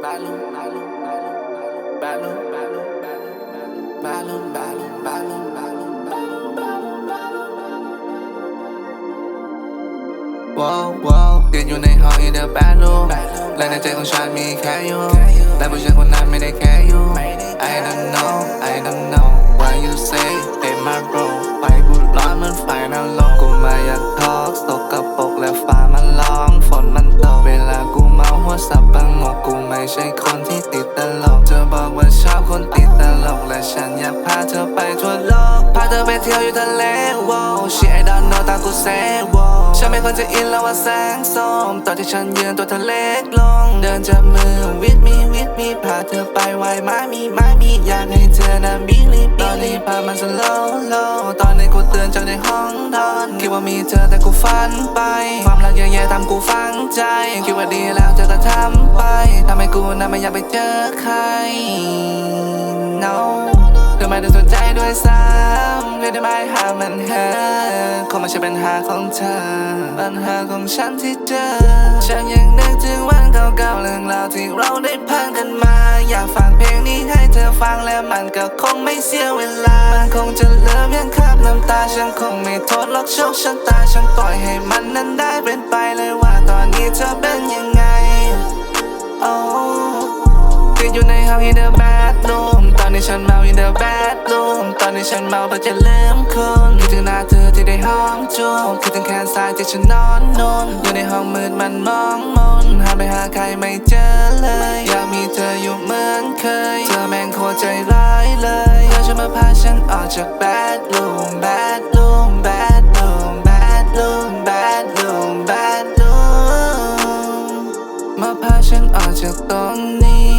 Wow, wow, gần như này hỏi đã ba luôn Lần này chạy con xoay mi khá yêu Lại buổi sáng của nam mày đây khá yêu I don't know, I don't know คนที่ติดตลกเธอบอกว่าชอบคนติดตลกและฉันอยากพาเธอไปทั่วโลก พาเธอไปเที่ยวอยู่ทะเล wow shit I don't know ตามกูเซวฉันไม่ควรจะอินแล้วว่าแสงส้มตอนที่ฉันยืนตัวเธอเล็กลง เดินจับมือ with me with me ลีตอนนี้พามัน slow low ตอนนี้กูเตือนจากในห้องนอน คิดว่ามีเธอแต่กูฝันไป ความรักแย่ทำกูฟังใจ คิดว่าดีแล้วเธอก็ทำไป ทำให้กูนั้นไม่อยากไปเจอใคร no เธอไม่ได้สนใจด้วยซ้ำเรียกได้ไหมหามันหาคงไม่ใช่ปัญหาของเธอ ปัญหาของฉันที่เจอ ฉันยังนึกถึงวันเก่าๆเรื่องราวที่เราได้ผ่านกันมา อยากฟังเพลง ฟังแล้วมันก็คงไม่เสียเวลา มันคงจะเลือเพียงคาบน้ำตา ฉันคงไม่โทษหรอกโชคชะตา ฉันปล่อยให้มันนั้นได้เป็นไปเลยว่าตอนนี้เธอเป็นยังไง โอ้ติดอยู่ในห้อง in the bedroom ตอนนี้ฉันเมา in the bedroom ตอนนี้ฉันเมาเพื่อจะลืมคุณคิดถึงหน้าเธอที่ได้ห้องจูบคิดถึงแขนซ้ายที่ฉันนอนนุ่นอยู่ในห้องมืดมันมองมนหันไปหาใครไม่เจอเลยอยาก อยู่เหมือนเคย เธอแม่งโคตรใจร้ายเลยเธอจะมาพาฉันออกจากแบดลูมแบดลูมแบดลูมแบดลูมแบดลูมแบดลูมมาพาฉันออกจากตรงนี้